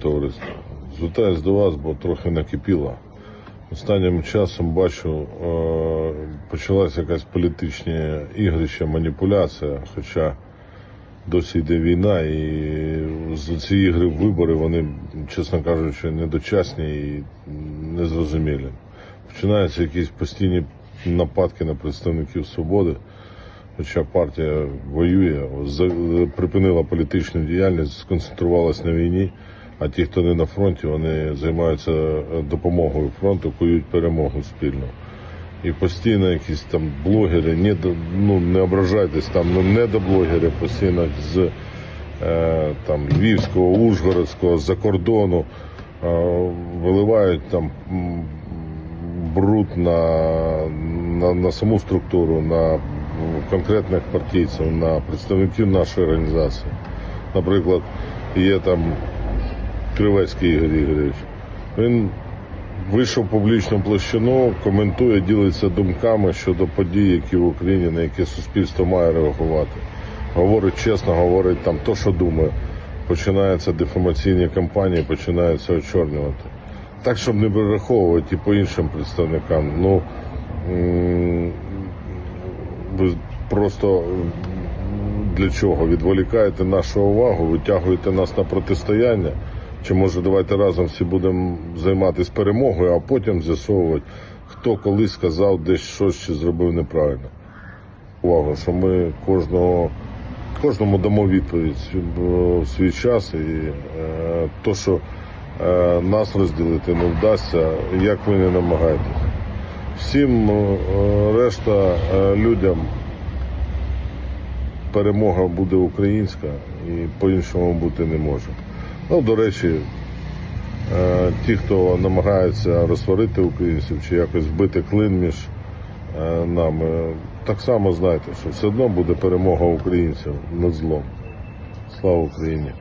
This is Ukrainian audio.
Товариство, звертаюсь до вас, бо трохи накипіло. Останнім часом бачу, е, почалася якась політичні ігрища, маніпуляція, хоча досі йде війна, і за ці ігри вибори вони, чесно кажучи, недочасні і незрозумілі. Починаються якісь постійні нападки на представників свободи. Хоча партія воює, припинила політичну діяльність, сконцентрувалась на війні. А ті, хто не на фронті, вони займаються е, допомогою фронту, кують перемогу спільно. І постійно якісь там блогери, не, ну не ображайтесь, там ну, недоблогери постійно з е, там, Львівського, Ужгородського, з-за кордону е, виливають там бруд на, на, на саму структуру, на конкретних партійців, на представників нашої організації. Наприклад, є там Кривецький Ігор Ігорович. Він вийшов публічну площину, коментує, ділиться думками щодо подій, які в Україні, на які суспільство має реагувати. Говорить чесно, говорить там то, що думає. Починаються дефамаційні кампанії, починаються очорнювати. Так, щоб не перераховувати і по іншим представникам. Ну ви просто для чого? Відволікаєте нашу увагу, витягуєте нас на протистояння. Чи може давайте разом всі будемо займатися перемогою, а потім з'ясовувати, хто колись сказав десь щось чи зробив неправильно. Увагу, що ми кожного, кожному дамо відповідь в свій час, і е, то, що е, нас розділити не вдасться, як ви не намагаєтесь. Всім е, решта е, людям перемога буде українська і по-іншому бути не може. Ну, до речі, е, ті, хто намагається розсварити українців чи якось вбити клин між е, нами, так само знайте, що все одно буде перемога українців над злом. Слава Україні!